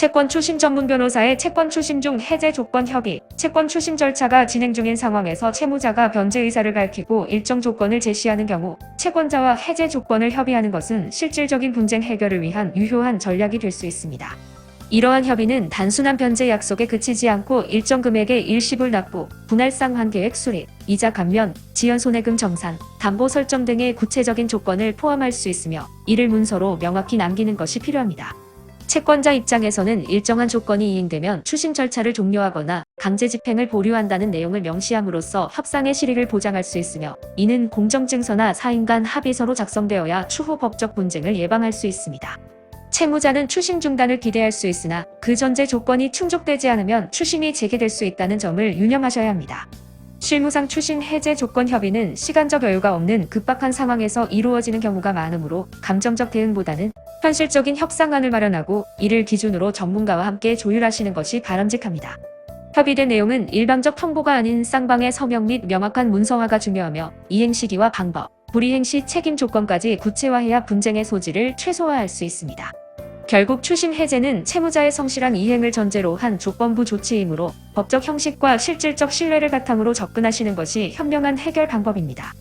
채권 추심 전문 변호사의 채권 추심 중 해제 조건 협의, 채권 추심 절차가 진행 중인 상황에서 채무자가 변제 의사를 밝히고 일정 조건을 제시하는 경우 채권자와 해제 조건을 협의하는 것은 실질적인 분쟁 해결을 위한 유효한 전략이 될 수 있습니다. 이러한 협의는 단순한 변제 약속에 그치지 않고 일정 금액의 일시불 납부, 분할상 환계액 수립, 이자 감면, 지연 손해금 정산, 담보 설정 등의 구체적인 조건을 포함할 수 있으며 이를 문서로 명확히 남기는 것이 필요합니다. 채권자 입장에서는 일정한 조건이 이행되면 추심 절차를 종료하거나 강제 집행을 보류한다는 내용을 명시함으로써 협상의 실익을 보장할 수 있으며 이는 공정증서나 사인 간 합의서로 작성되어야 추후 법적 분쟁을 예방할 수 있습니다. 채무자는 추심 중단을 기대할 수 있으나 그 전제 조건이 충족되지 않으면 추심이 재개될 수 있다는 점을 유념하셔야 합니다. 실무상 추심 해제 조건 협의는 시간적 여유가 없는 급박한 상황에서 이루어지는 경우가 많으므로 감정적 대응보다는 현실적인 협상안을 마련하고 이를 기준으로 전문가와 함께 조율하시는 것이 바람직합니다. 협의된 내용은 일방적 통보가 아닌 쌍방의 서명 및 명확한 문서화가 중요하며 이행 시기와 방법, 불이행 시 책임 조건까지 구체화해야 분쟁의 소지를 최소화할 수 있습니다. 결국 추심 해제는 채무자의 성실한 이행을 전제로 한 조건부 조치이므로 법적 형식과 실질적 신뢰를 바탕으로 접근하시는 것이 현명한 해결 방법입니다.